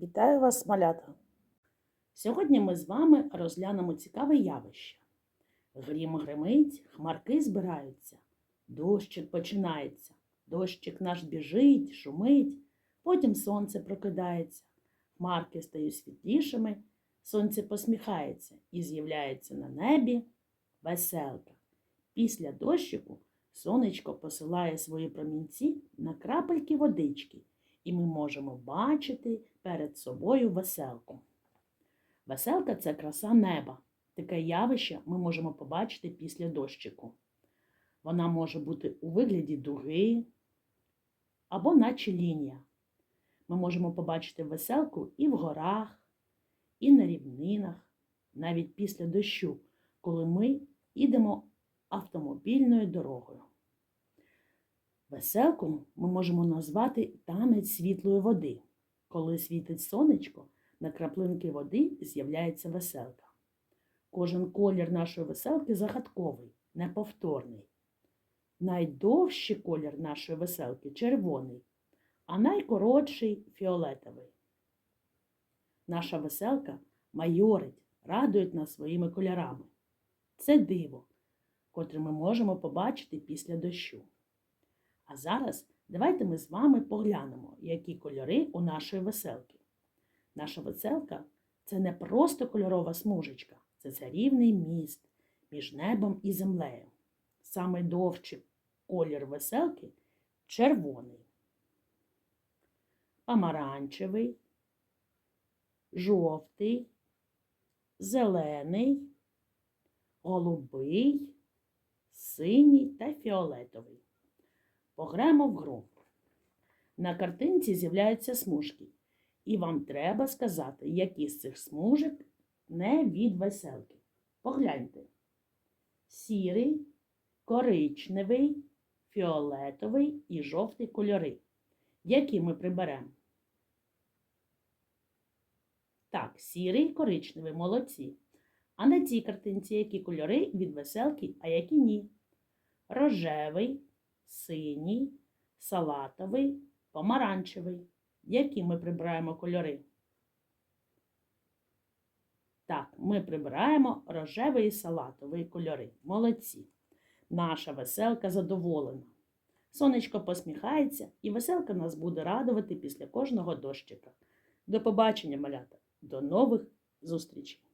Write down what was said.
Вітаю вас, малята! Сьогодні ми з вами розглянемо цікаве явище. Грім гримить, хмарки збираються, дощик починається, дощик наш біжить, шумить, потім сонце прокидається, хмарки стають світлішими, сонце посміхається і з'являється на небі веселка. Після дощику сонечко посилає свої промінці на крапельки водички і ми можемо бачити перед собою веселку. Веселка це краса неба. Таке явище ми можемо побачити після дощику. Вона може бути у вигляді дуги або наче лінія. Ми можемо побачити веселку і в горах, і на рівнинах, навіть після дощу, коли ми йдемо автомобільною дорогою. Веселку ми можемо назвати танець світлої води. Коли світить сонечко, на краплинки води з'являється веселка. Кожен колір нашої веселки загадковий, неповторний. Найдовший колір нашої веселки червоний, а найкоротший фіолетовий. Наша веселка майорить, радує нас своїми кольорами. Це диво, котре ми можемо побачити після дощу. А зараз давайте ми з вами поглянемо, які кольори у нашої веселки. Наша веселка це не просто кольорова смужечка, це царівний міст між небом і землею. Саме довший колір веселки червоний, помаранчевий, жовтий, зелений, голубий, синій та фіолетовий. Пограємо в гру. На картинці з'являються смужки, і вам треба сказати, які з цих смужок не від веселки. Погляньте. Сірий, коричневий, фіолетовий і жовтий кольори. Які ми приберемо? Так, сірий коричневий, молодці. А на цій картинці які кольори від веселки, а які ні? Рожевий, синій, салатовий, помаранчевий. Які ми прибираємо кольори? Так, ми прибираємо рожевий і салатовий кольори. Молодці. Наша веселка задоволена. Сонечко посміхається, і веселка нас буде радувати після кожного дощика. До побачення, малята! До нових зустрічей!